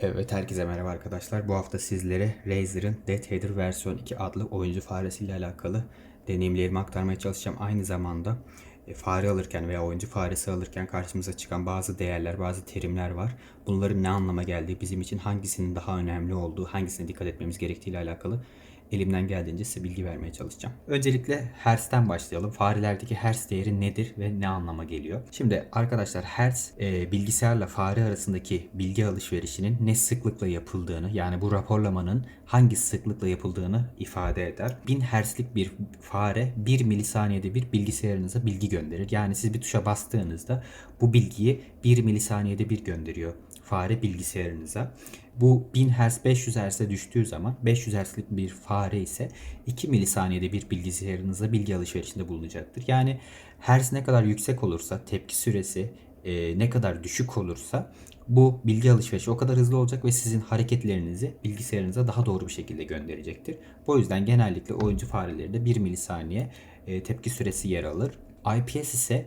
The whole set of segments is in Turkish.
Evet herkese merhaba arkadaşlar. Bu hafta sizlere Razer'ın Death Header versiyon 2 adlı oyuncu faresiyle alakalı deneyimlerimi aktarmaya çalışacağım. Aynı zamanda e, fare alırken veya oyuncu faresi alırken karşımıza çıkan bazı değerler, bazı terimler var. Bunların ne anlama geldiği, bizim için hangisinin daha önemli olduğu, hangisine dikkat etmemiz gerektiği ile alakalı elimden geldiğince size bilgi vermeye çalışacağım. Öncelikle Hertz'ten başlayalım. Farelerdeki Hertz değeri nedir ve ne anlama geliyor? Şimdi arkadaşlar Hertz e, bilgisayarla fare arasındaki bilgi alışverişinin ne sıklıkla yapıldığını yani bu raporlamanın hangi sıklıkla yapıldığını ifade eder. 1000 Hertz'lik bir fare 1 milisaniyede bir bilgisayarınıza bilgi gönderir. Yani siz bir tuşa bastığınızda bu bilgiyi 1 milisaniyede bir gönderiyor fare bilgisayarınıza. Bu 1000 Hz 500 Hz'e düştüğü zaman 500 Hz'lik bir fare ise 2 milisaniyede bir bilgisayarınıza bilgi alışverişinde bulunacaktır. Yani Hz ne kadar yüksek olursa tepki süresi e, ne kadar düşük olursa bu bilgi alışverişi o kadar hızlı olacak ve sizin hareketlerinizi bilgisayarınıza daha doğru bir şekilde gönderecektir. Bu yüzden genellikle oyuncu farelerinde 1 milisaniye e, tepki süresi yer alır. IPS ise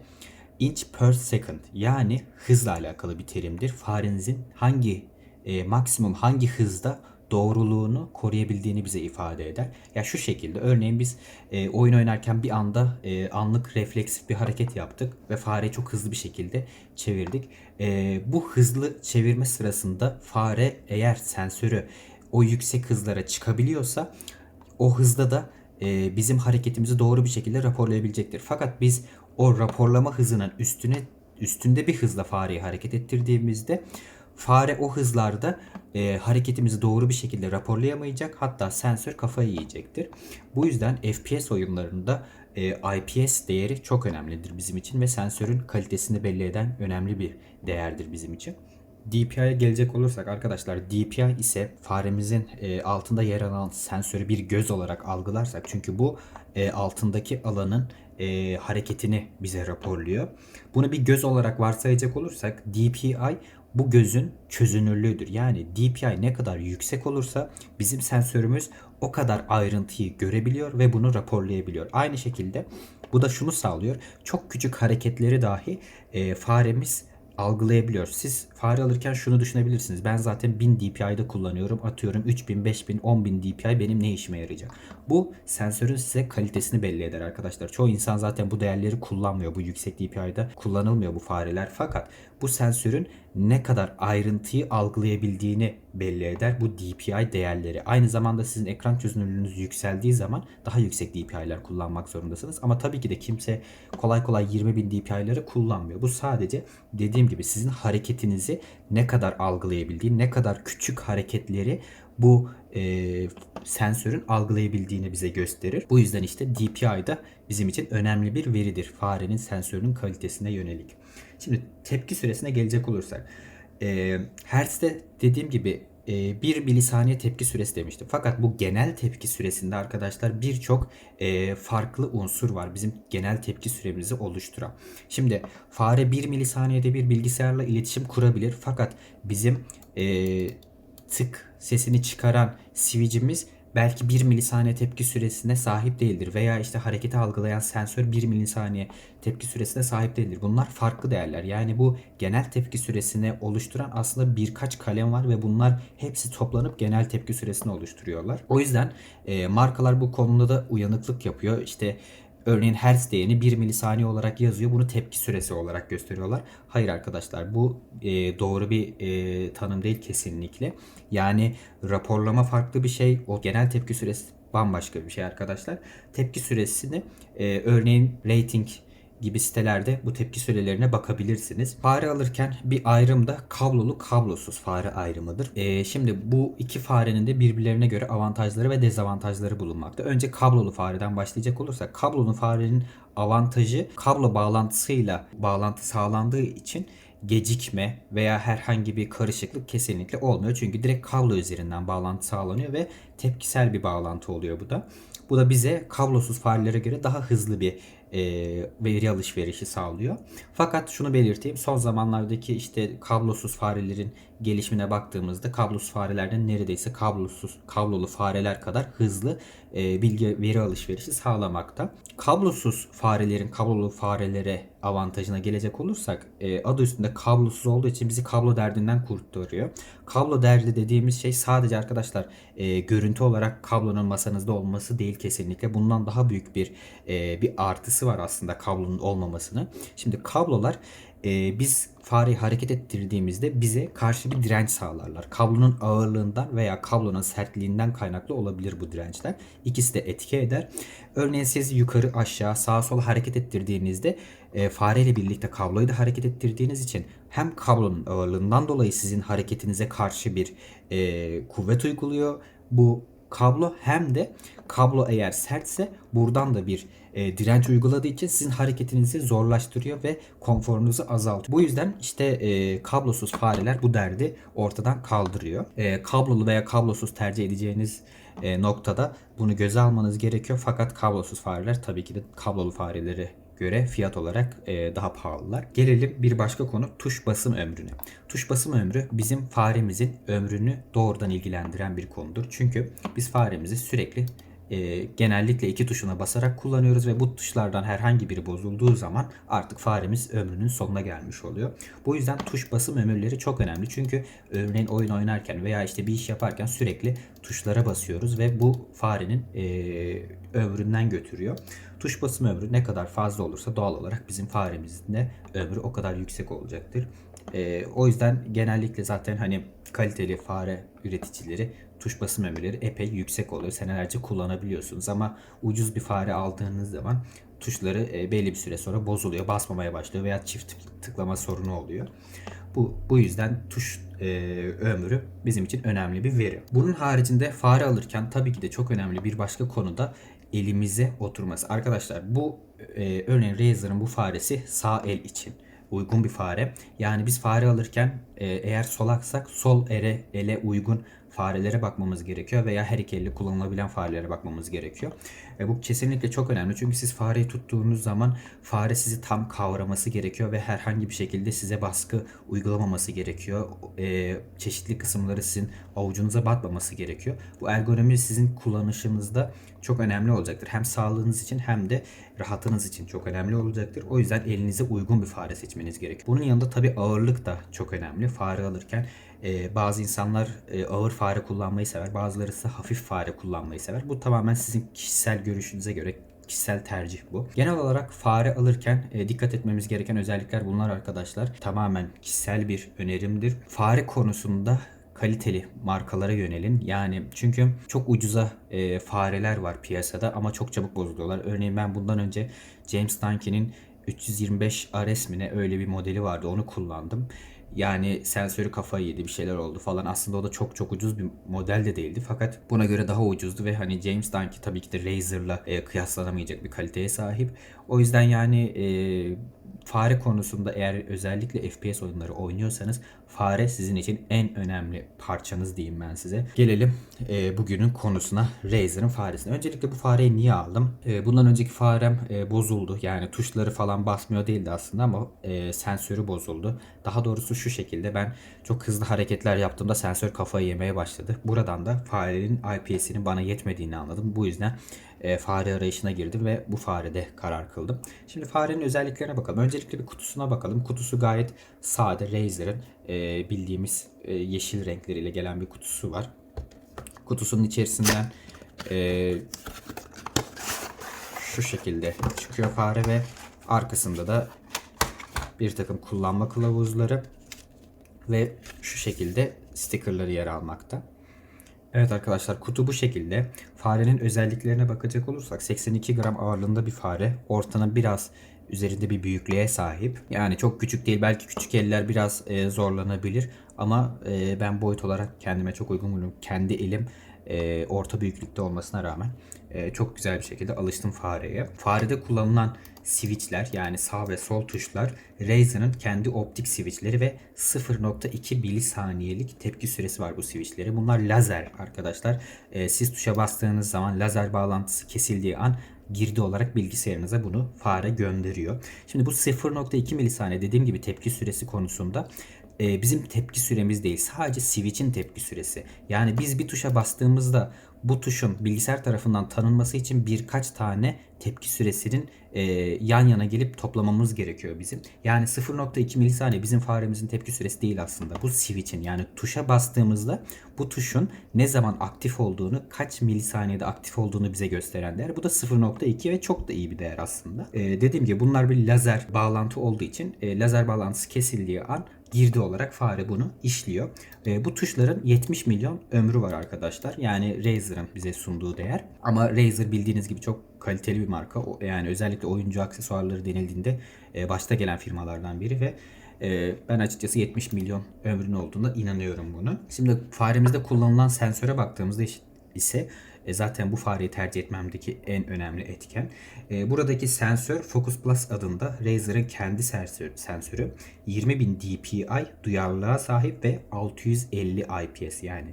inch per second yani hızla alakalı bir terimdir. Farenizin hangi e, maksimum hangi hızda doğruluğunu koruyabildiğini bize ifade eder. Ya şu şekilde örneğin biz e, oyun oynarken bir anda e, anlık refleksif bir hareket yaptık ve fareyi çok hızlı bir şekilde çevirdik. E, bu hızlı çevirme sırasında fare eğer sensörü o yüksek hızlara çıkabiliyorsa o hızda da e, bizim hareketimizi doğru bir şekilde raporlayabilecektir. Fakat biz o raporlama hızının üstüne üstünde bir hızla fareyi hareket ettirdiğimizde fare o hızlarda e, hareketimizi doğru bir şekilde raporlayamayacak. Hatta sensör kafayı yiyecektir. Bu yüzden FPS oyunlarında e, IPS değeri çok önemlidir bizim için ve sensörün kalitesini belli eden önemli bir değerdir bizim için. DPI'ye gelecek olursak arkadaşlar DPI ise faremizin e, altında yer alan sensörü bir göz olarak algılarsak çünkü bu e, altındaki alanın e, hareketini bize raporluyor. Bunu bir göz olarak varsayacak olursak DPI bu gözün çözünürlüğüdür. Yani DPI ne kadar yüksek olursa bizim sensörümüz o kadar ayrıntıyı görebiliyor ve bunu raporlayabiliyor. Aynı şekilde bu da şunu sağlıyor. Çok küçük hareketleri dahi e, faremiz algılayabiliyor. Siz fare alırken şunu düşünebilirsiniz. Ben zaten 1000 DPI'de kullanıyorum. Atıyorum 3000, 5000, 10000 DPI benim ne işime yarayacak? Bu sensörün size kalitesini belli eder arkadaşlar. Çoğu insan zaten bu değerleri kullanmıyor. Bu yüksek DPI'de kullanılmıyor bu fareler. Fakat bu sensörün ne kadar ayrıntıyı algılayabildiğini belli eder bu DPI değerleri. Aynı zamanda sizin ekran çözünürlüğünüz yükseldiği zaman daha yüksek DPI'ler kullanmak zorundasınız. Ama tabii ki de kimse kolay kolay 20.000 DPI'leri kullanmıyor. Bu sadece dediğim gibi sizin hareketinizi ne kadar algılayabildiği, ne kadar küçük hareketleri bu e, sensörün algılayabildiğini bize gösterir. Bu yüzden işte DPI da bizim için önemli bir veridir farenin sensörünün kalitesine yönelik. Şimdi tepki süresine gelecek olursak. E, Hertz'te dediğim gibi e, 1 milisaniye tepki süresi demiştim. Fakat bu genel tepki süresinde arkadaşlar birçok e, farklı unsur var bizim genel tepki süremizi oluşturan. Şimdi fare 1 milisaniyede bir bilgisayarla iletişim kurabilir. Fakat bizim e, tık sesini çıkaran switch'imiz belki 1 milisaniye tepki süresine sahip değildir veya işte hareketi algılayan sensör 1 milisaniye tepki süresine sahip değildir. Bunlar farklı değerler. Yani bu genel tepki süresini oluşturan aslında birkaç kalem var ve bunlar hepsi toplanıp genel tepki süresini oluşturuyorlar. O yüzden e, markalar bu konuda da uyanıklık yapıyor. İşte Örneğin hertz değerini 1 milisaniye olarak yazıyor. Bunu tepki süresi olarak gösteriyorlar. Hayır arkadaşlar bu e, doğru bir e, tanım değil kesinlikle. Yani raporlama farklı bir şey. O genel tepki süresi bambaşka bir şey arkadaşlar. Tepki süresini e, örneğin rating gibi sitelerde bu tepki sürelerine bakabilirsiniz. Fare alırken bir ayrım da kablolu kablosuz fare ayrımıdır. Ee, şimdi bu iki farenin de birbirlerine göre avantajları ve dezavantajları bulunmakta. Önce kablolu fareden başlayacak olursak kablolu farenin avantajı kablo bağlantısıyla bağlantı sağlandığı için gecikme veya herhangi bir karışıklık kesinlikle olmuyor. Çünkü direkt kablo üzerinden bağlantı sağlanıyor ve tepkisel bir bağlantı oluyor bu da. Bu da bize kablosuz farelere göre daha hızlı bir e, veri alışverişi sağlıyor. Fakat şunu belirteyim. Son zamanlardaki işte kablosuz farelerin gelişimine baktığımızda kablosuz farelerden neredeyse kablosuz kablolu fareler kadar hızlı e, bilgi veri alışverişi sağlamakta. Kablosuz farelerin kablolu farelere avantajına gelecek olursak e, adı üstünde kablosuz olduğu için bizi kablo derdinden kurtarıyor. Kablo derdi dediğimiz şey sadece arkadaşlar e, görüntü olarak kablonun masanızda olması değil kesinlikle. Bundan daha büyük bir e, bir artısı var aslında kablonun olmamasını. Şimdi kablolar e, biz fareyi hareket ettirdiğimizde bize karşı bir direnç sağlarlar. Kablonun ağırlığından veya kablonun sertliğinden kaynaklı olabilir bu dirençler. İkisi de etki eder. Örneğin siz yukarı aşağı sağa sola hareket ettirdiğinizde e, fareyle birlikte kabloyu da hareket ettirdiğiniz için hem kablonun ağırlığından dolayı sizin hareketinize karşı bir e, kuvvet uyguluyor. Bu kablo hem de kablo eğer sertse buradan da bir e, direnç uyguladığı için sizin hareketinizi zorlaştırıyor ve konforunuzu azaltıyor. Bu yüzden işte e, kablosuz fareler bu derdi ortadan kaldırıyor. E, kablolu veya kablosuz tercih edeceğiniz e, noktada bunu göze almanız gerekiyor. Fakat kablosuz fareler tabii ki de kablolu fareleri göre fiyat olarak e, daha pahalılar. Gelelim bir başka konu tuş basım ömrüne. Tuş basım ömrü bizim faremizin ömrünü doğrudan ilgilendiren bir konudur. Çünkü biz faremizi sürekli e, genellikle iki tuşuna basarak kullanıyoruz ve bu tuşlardan herhangi biri bozulduğu zaman artık faremiz ömrünün sonuna gelmiş oluyor. Bu yüzden tuş basım ömürleri çok önemli. Çünkü örneğin oyun oynarken veya işte bir iş yaparken sürekli tuşlara basıyoruz ve bu farenin e, ömründen götürüyor. Tuş basım ömrü ne kadar fazla olursa doğal olarak bizim faremizin de ömrü o kadar yüksek olacaktır. E, o yüzden genellikle zaten hani kaliteli fare üreticileri tuş basım ömürleri epey yüksek oluyor. Senelerce kullanabiliyorsunuz ama ucuz bir fare aldığınız zaman tuşları e, belli bir süre sonra bozuluyor, basmamaya başlıyor veya çift tıklama sorunu oluyor. Bu, bu yüzden tuş e, ömrü bizim için önemli bir veri. Bunun haricinde fare alırken tabii ki de çok önemli bir başka konu da elimize oturması. Arkadaşlar bu e, örneğin Razer'ın bu faresi sağ el için uygun bir fare. Yani biz fare alırken e, eğer solaksak sol ele, ele uygun farelere bakmamız gerekiyor veya her iki elle kullanılabilen farelere bakmamız gerekiyor. E, bu kesinlikle çok önemli çünkü siz fareyi tuttuğunuz zaman fare sizi tam kavraması gerekiyor ve herhangi bir şekilde size baskı uygulamaması gerekiyor. E, çeşitli kısımları sizin avucunuza batmaması gerekiyor. Bu ergonomi sizin kullanışınızda çok önemli olacaktır. Hem sağlığınız için hem de rahatınız için çok önemli olacaktır. O yüzden elinize uygun bir fare seçmeniz gerekiyor. Bunun yanında tabi ağırlık da çok önemli. Fare alırken e, bazı insanlar e, ağır fare kullanmayı sever. Bazıları ise hafif fare kullanmayı sever. Bu tamamen sizin kişisel görüşünüze göre kişisel tercih bu. Genel olarak fare alırken e, dikkat etmemiz gereken özellikler bunlar arkadaşlar. Tamamen kişisel bir önerimdir. Fare konusunda kaliteli markalara yönelin. Yani çünkü çok ucuza e, fareler var piyasada ama çok çabuk bozuluyorlar. Örneğin ben bundan önce James Duncan'in 325 RS mi ne öyle bir modeli vardı onu kullandım. Yani sensörü kafayı yedi bir şeyler oldu falan. Aslında o da çok çok ucuz bir model de değildi. Fakat buna göre daha ucuzdu ve hani James Duncan tabii ki de Razer'la e, kıyaslanamayacak bir kaliteye sahip. O yüzden yani e, fare konusunda eğer özellikle FPS oyunları oynuyorsanız fare sizin için en önemli parçanız diyeyim ben size. Gelelim e, bugünün konusuna Razer'ın faresine. Öncelikle bu fareyi niye aldım? E, bundan önceki farem e, bozuldu. Yani tuşları falan basmıyor değildi aslında ama e, sensörü bozuldu. Daha doğrusu şu şekilde ben çok hızlı hareketler yaptığımda sensör kafayı yemeye başladı. Buradan da farenin IPS'inin bana yetmediğini anladım. Bu yüzden e, fare arayışına girdim ve bu farede karar kıldım. Şimdi farenin özelliklerine bakalım. Öncelikle bir kutusuna bakalım. Kutusu gayet sade. Razer'ın e, bildiğimiz e, yeşil renkleriyle gelen bir kutusu var. Kutusunun içerisinden e, şu şekilde çıkıyor fare ve arkasında da bir takım kullanma kılavuzları ve şu şekilde stickerları yer almakta. Evet arkadaşlar kutu bu şekilde. Farenin özelliklerine bakacak olursak 82 gram ağırlığında bir fare. Ortanın biraz üzerinde bir büyüklüğe sahip. Yani çok küçük değil. Belki küçük eller biraz e, zorlanabilir. Ama e, ben boyut olarak kendime çok uygun buluyorum. Kendi elim e, orta büyüklükte olmasına rağmen e, çok güzel bir şekilde alıştım fareye. Farede kullanılan switchler yani sağ ve sol tuşlar Razer'ın kendi optik switchleri ve 0.2 milisaniyelik tepki süresi var bu switchleri. Bunlar lazer arkadaşlar. E, siz tuşa bastığınız zaman lazer bağlantısı kesildiği an girdi olarak bilgisayarınıza bunu fare gönderiyor. Şimdi bu 0.2 milisaniye dediğim gibi tepki süresi konusunda e, bizim tepki süremiz değil. Sadece switch'in tepki süresi. Yani biz bir tuşa bastığımızda bu tuşun bilgisayar tarafından tanınması için birkaç tane tepki süresinin e, yan yana gelip toplamamız gerekiyor bizim. Yani 0.2 milisaniye bizim faremizin tepki süresi değil aslında. Bu switch'in yani tuşa bastığımızda bu tuşun ne zaman aktif olduğunu, kaç milisaniyede aktif olduğunu bize gösteren değer. Bu da 0.2 ve çok da iyi bir değer aslında. E, dediğim gibi bunlar bir lazer bağlantı olduğu için e, lazer bağlantısı kesildiği an girdi olarak fare bunu işliyor. E, bu tuşların 70 milyon ömrü var arkadaşlar. Yani Razer'ın bize sunduğu değer. Ama Razer bildiğiniz gibi çok kaliteli bir marka. Yani özellikle oyuncu aksesuarları denildiğinde e, başta gelen firmalardan biri ve e, ben açıkçası 70 milyon ömrünün olduğuna inanıyorum bunu. Şimdi faremizde kullanılan sensöre baktığımızda ise e, zaten bu fareyi tercih etmemdeki en önemli etken. E, buradaki sensör Focus Plus adında Razer'ın kendi sensör, sensörü 20.000 dpi duyarlılığa sahip ve 650 IPS yani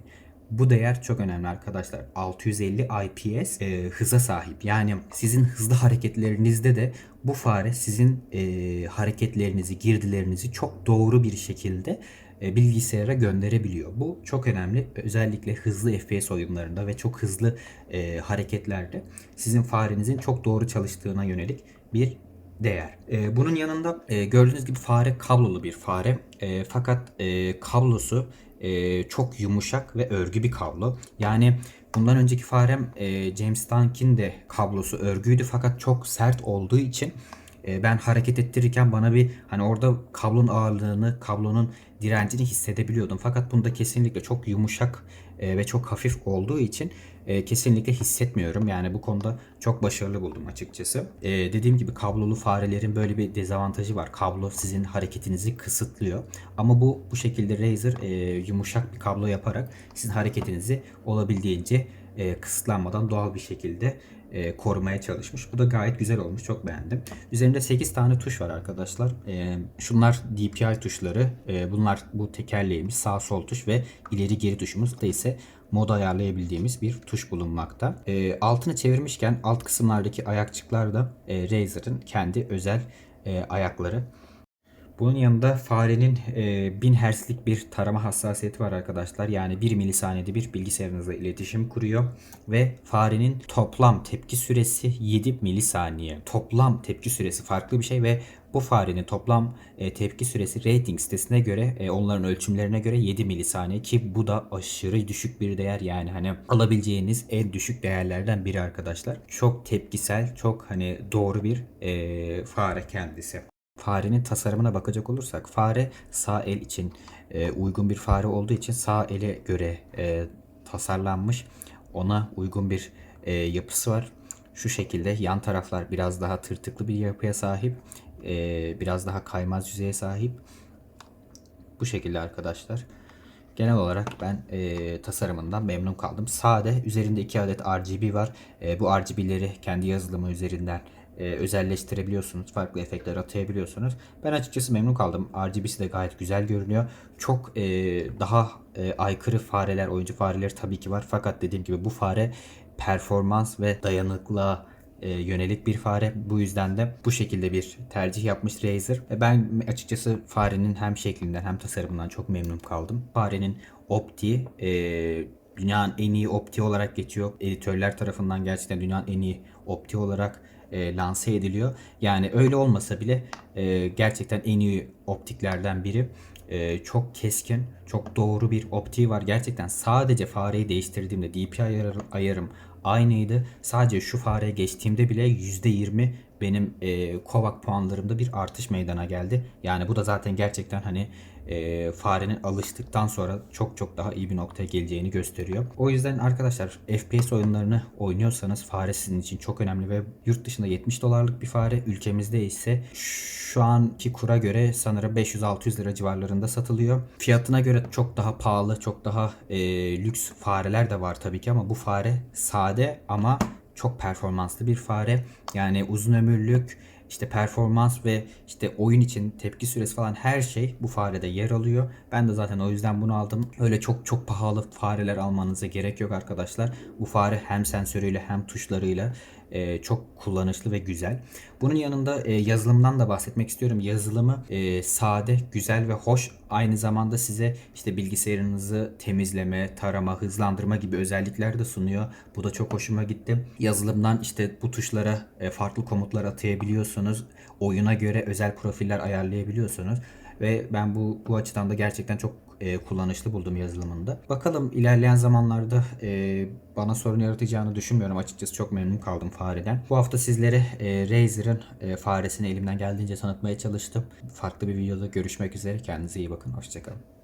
bu değer çok önemli arkadaşlar. 650 IPS e, hıza sahip. Yani sizin hızlı hareketlerinizde de bu fare sizin e, hareketlerinizi, girdilerinizi çok doğru bir şekilde bilgisayara gönderebiliyor. Bu çok önemli. Özellikle hızlı FPS oyunlarında ve çok hızlı e, hareketlerde sizin farenizin çok doğru çalıştığına yönelik bir değer. E, bunun yanında e, gördüğünüz gibi fare kablolu bir fare. E, fakat e, kablosu e, çok yumuşak ve örgü bir kablo. Yani bundan önceki farem e, James Dunk'in de kablosu örgüydü fakat çok sert olduğu için e, ben hareket ettirirken bana bir hani orada kablonun ağırlığını, kablonun direncini hissedebiliyordum. Fakat bunda kesinlikle çok yumuşak e, ve çok hafif olduğu için e, kesinlikle hissetmiyorum. Yani bu konuda çok başarılı buldum açıkçası. E, dediğim gibi kablolu farelerin böyle bir dezavantajı var. Kablo sizin hareketinizi kısıtlıyor. Ama bu bu şekilde Razer yumuşak bir kablo yaparak sizin hareketinizi olabildiğince kısıtlanmadan doğal bir şekilde e, korumaya çalışmış. Bu da gayet güzel olmuş. Çok beğendim. Üzerinde 8 tane tuş var arkadaşlar. E, şunlar DPI tuşları. E, bunlar bu tekerleğimiz sağ sol tuş ve ileri geri tuşumuz da ise mod ayarlayabildiğimiz bir tuş bulunmakta. E, altını çevirmişken alt kısımlardaki ayakçıklar da e, Razer'ın kendi özel e, ayakları. Bunun yanında farenin e, 1000 Hz'lik bir tarama hassasiyeti var arkadaşlar. Yani 1 milisaniyede bir bilgisayarınızla iletişim kuruyor. Ve farenin toplam tepki süresi 7 milisaniye. Toplam tepki süresi farklı bir şey ve bu farenin toplam e, tepki süresi rating sitesine göre e, onların ölçümlerine göre 7 milisaniye ki bu da aşırı düşük bir değer yani hani alabileceğiniz en düşük değerlerden biri arkadaşlar. Çok tepkisel, çok hani doğru bir e, fare kendisi. Farenin tasarımına bakacak olursak fare sağ el için e, uygun bir fare olduğu için sağ ele göre e, tasarlanmış. Ona uygun bir e, yapısı var. Şu şekilde yan taraflar biraz daha tırtıklı bir yapıya sahip. E, biraz daha kaymaz yüzeye sahip. Bu şekilde arkadaşlar. Genel olarak ben e, tasarımından memnun kaldım. Sade üzerinde 2 adet RGB var. E, bu RGB'leri kendi yazılımı üzerinden e, özelleştirebiliyorsunuz. Farklı efektler atayabiliyorsunuz. Ben açıkçası memnun kaldım. RGB'si de gayet güzel görünüyor. Çok e, daha e, aykırı fareler, oyuncu fareleri tabii ki var. Fakat dediğim gibi bu fare performans ve dayanıklığa e, yönelik bir fare. Bu yüzden de bu şekilde bir tercih yapmış Razer. Ve ben açıkçası farenin hem şeklinden hem tasarımından çok memnun kaldım. Farenin optiği e, dünyanın en iyi optiği olarak geçiyor. Editörler tarafından gerçekten dünyanın en iyi optiği olarak e, lanse ediliyor. Yani öyle olmasa bile e, gerçekten en iyi optiklerden biri. E, çok keskin, çok doğru bir optiği var. Gerçekten sadece fareyi değiştirdiğimde DPI ayarım, ayarım aynıydı. Sadece şu fareye geçtiğimde bile %20 benim e, Kovac puanlarımda bir artış meydana geldi. Yani bu da zaten gerçekten hani e, farenin alıştıktan sonra çok çok daha iyi bir noktaya geleceğini gösteriyor. O yüzden arkadaşlar FPS oyunlarını oynuyorsanız fare sizin için çok önemli ve yurt dışında 70 dolarlık bir fare ülkemizde ise şu anki kura göre sanırım 500-600 lira civarlarında satılıyor. Fiyatına göre çok daha pahalı, çok daha e, lüks fareler de var tabii ki ama bu fare sade ama çok performanslı bir fare. Yani uzun ömürlük, işte performans ve işte oyun için tepki süresi falan her şey bu farede yer alıyor. Ben de zaten o yüzden bunu aldım. Öyle çok çok pahalı fareler almanıza gerek yok arkadaşlar. Bu fare hem sensörüyle hem tuşlarıyla e, çok kullanışlı ve güzel. Bunun yanında e, yazılımdan da bahsetmek istiyorum. Yazılımı e, sade, güzel ve hoş. Aynı zamanda size işte bilgisayarınızı temizleme, tarama, hızlandırma gibi özellikler de sunuyor. Bu da çok hoşuma gitti. Yazılımdan işte bu tuşlara e, farklı komutlar atayabiliyorsunuz. Oyuna göre özel profiller ayarlayabiliyorsunuz. Ve ben bu bu açıdan da gerçekten çok e, kullanışlı buldum yazılımında. Bakalım ilerleyen zamanlarda e, bana sorun yaratacağını düşünmüyorum. Açıkçası çok memnun kaldım fareden. Bu hafta sizlere e, Razer'ın e, faresini elimden geldiğince tanıtmaya çalıştım. Farklı bir videoda görüşmek üzere. Kendinize iyi bakın. Hoşçakalın.